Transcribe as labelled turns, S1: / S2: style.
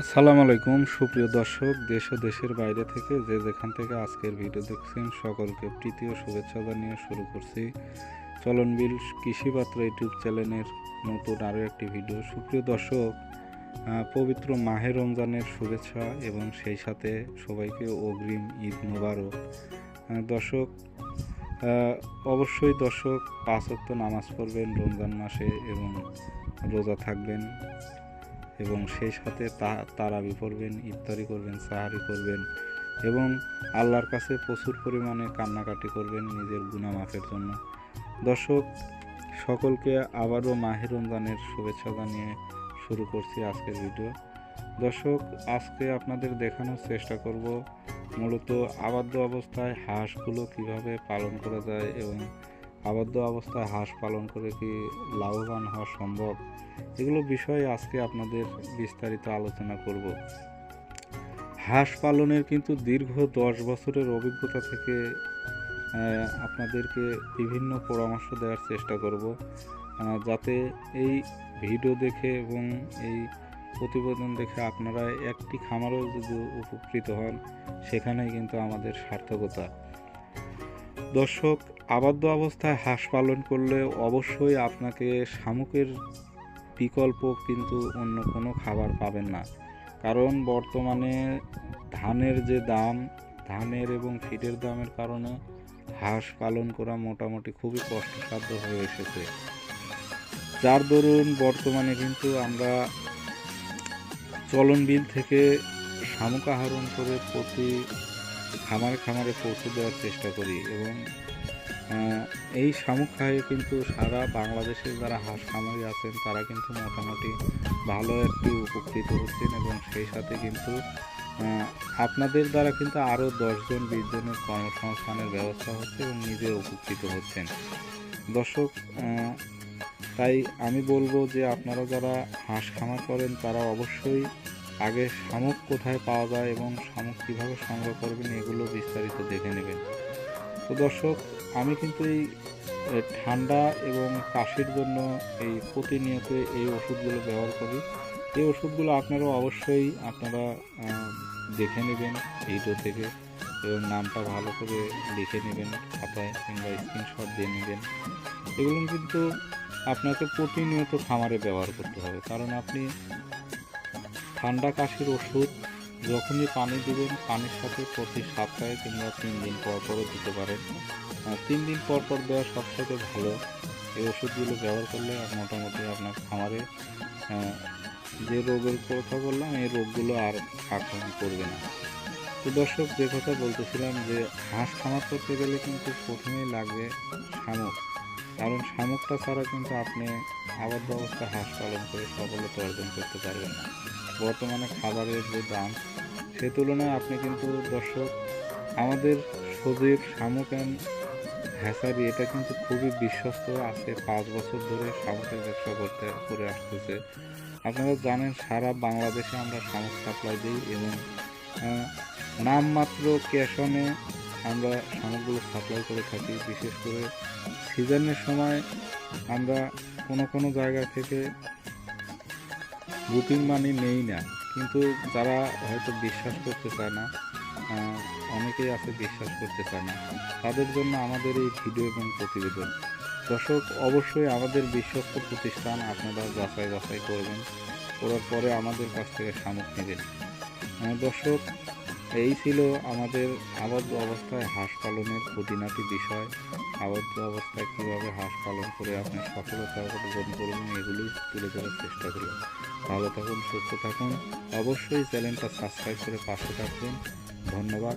S1: আসসালামু আলাইকুম, সুপ্রিয় দর্শক, দেশ ও দেশের বাইরে থেকে যে যেখান থেকে আজকের ভিডিও দেখছেন, সকলকে প্রীতি ও শুভেচ্ছা জানিয়ে শুরু করছি চলনবিল কৃষিপাত্র ইউটিউব চ্যানেলের নতুন আরও একটি ভিডিও। সুপ্রিয় দর্শক পবিত্র মাহে রমজানের শুভেচ্ছা এবং সেই সাথে সবাইকে অগ্রিম ঈদ মোবারক। দর্শক অবশ্যই দর্শক, পাঁচ নামাজ পড়বেন রমজান মাসে এবং রোজা থাকবেন। এবং সেই সাথে তা- তারাবি পড়বেন ইফতারি করবেন সাহারি করবেন এবং আল্লাহর কাছে প্রচুর পরিমাণে কান্নাকাটি করবেন নিজের গুণামাফের জন্য। দর্শক, সকলকে আবারও মাহের রমজানের শুভেচ্ছা জানিয়ে শুরু করছি আজকের ভিডিও। দর্শক, আজকে আপনাদের দেখানোর চেষ্টা করব মূলত আবদ্ধ অবস্থায় হাঁসগুলো কীভাবে পালন করা যায় এবং আবদ্ধ অবস্থায় হাঁস পালন করে কি লাভবান হওয়া সম্ভব? এগুলো বিষয়ে আজকে আপনাদের বিস্তারিত আলোচনা করব। হাঁস পালনের কিন্তু দীর্ঘ দশ বছরের অভিজ্ঞতা থেকে আপনাদেরকে বিভিন্ন পরামর্শ দেওয়ার চেষ্টা করব। যাতে এই ভিডিও দেখে এবং এই প্রতিবেদন দেখে আপনারা একটি খামারও যদি উপকৃত হন, সেখানেই কিন্তু আমাদের সার্থকতা। দর্শক, আবদ্ধ অবস্থায় হাঁস পালন করলে অবশ্যই আপনাকে শামুকের বিকল্প কিন্তু অন্য কোনো খাবার পাবেন না। কারণ বর্তমানে ধানের যে দাম, ধানের এবং ফিডের দামের কারণে হাঁস পালন করা মোটামুটি খুবই কষ্টসাধ্য হয়ে এসেছে। যার দরুন বর্তমানে কিন্তু আমরা চলন বিল থেকে শামুক আহরণ করে প্রতি খামারে খামারে পৌঁছে দেওয়ার চেষ্টা করি এবং এই শামুক খায়ে কিন্তু সারা বাংলাদেশের যারা হাঁস খামারি আছেন, তারা কিন্তু মোটামুটি ভালো একটি উপকৃত হচ্ছেন এবং সেই সাথে কিন্তু আপনাদের দ্বারা কিন্তু আরও দশজন বিশ জনের কর্মসংস্থানের ব্যবস্থা হচ্ছে এবং নিজে উপকৃত হচ্ছেন। দর্শক তাই আমি বলব যে আপনারা যারা হাঁস খামার করেন, তারা অবশ্যই আগে শামুক কোথায় পাওয়া যায় এবং শামুক কীভাবে সংগ্রহ করবেন এগুলো বিস্তারিত দেখে নেবেন। তো দর্শক, আমি কিন্তু এই ঠান্ডা এবং কাশির জন্য এই প্রতিনিয়ত এই ওষুধগুলো ব্যবহার করি। এই ওষুধগুলো আপনারা অবশ্যই আপনারা দেখে নেবেন ভিডিও থেকে এবং নামটা ভালো করে লিখে নেবেন, খাতায় কিংবা স্ক্রিনশট দিয়ে নেবেন। এগুলো কিন্তু আপনাকে প্রতিনিয়ত খামারে ব্যবহার করতে হবে। কারণ আপনি ঠান্ডা কাশির ওষুধ যখনই পানি দিবেন, পানির সাথে প্রতি সপ্তাহে কিংবা তিন দিন পর পরও দিতে পারেন। তিন দিন পর পর দেওয়া সবথেকে ভালো। এই ওষুধগুলো ব্যবহার করলে মোটামুটি আপনার খামারে যে রোগের কথা বললাম, এই রোগগুলো আর আক্রমণ করবে না। তো দর্শক, যে কথা বলতেছিলাম যে হাঁস খামার করতে গেলে কিন্তু প্রথমেই লাগবে শামুক। কারণ শামুকটা ছাড়া কিন্তু আপনি আবদ্ধ ব্যবস্থা হাঁস পালন করে সফলতা অর্জন করতে পারবেন না। বর্তমানে খাবারের যে দাম, সে তুলনায় আপনি কিন্তু দর্শক, আমাদের সজীব, শামুক অ্যান্ড হ্যাসারি এটা কিন্তু খুবই বিশ্বস্ত, আছে পাঁচ বছর ধরে শামুকের ব্যবসা করতে, করে আসতেছে। আপনারা জানেন, সারা বাংলাদেশে আমরা শামুক সাপ্লাই দিই এবং নামমাত্র ক্যাশনে আমরা শামুকগুলো সাপ্লাই করে থাকি। বিশেষ করে সিজনের সময় আমরা কোনো কোনো জায়গা থেকে বুকিং মানি নেই না। কিন্তু যারা হয়তো বিশ্বাস করতে চায় না অনেকেই আছে বিশ্বাস করতে চায় না। তাদের জন্য আমাদের এই ভিডিও এবং প্রতিবেদন। দর্শক, অবশ্যই আমাদের বিশ্বস্ত প্রতিষ্ঠান আপনারা যাচাই বাছাই করবেন। করার পরে আমাদের কাছ থেকে শামুক নেবেন। দর্শক এই ছিল আমাদের আবদ্ধ অবস্থায় হাঁস পালনের খুঁটিনাটি বিষয়। আবদ্ধ অবস্থায় কীভাবে হাঁস পালন করে আপনি সফলতা অর্জন করবেন, এগুলি তুলে ধরার চেষ্টা করুন ভালো থাকুন, সুস্থ থাকুন। অবশ্যই চ্যানেলটা সাবস্ক্রাইব করে পাশে থাকবেন। ধন্যবাদ।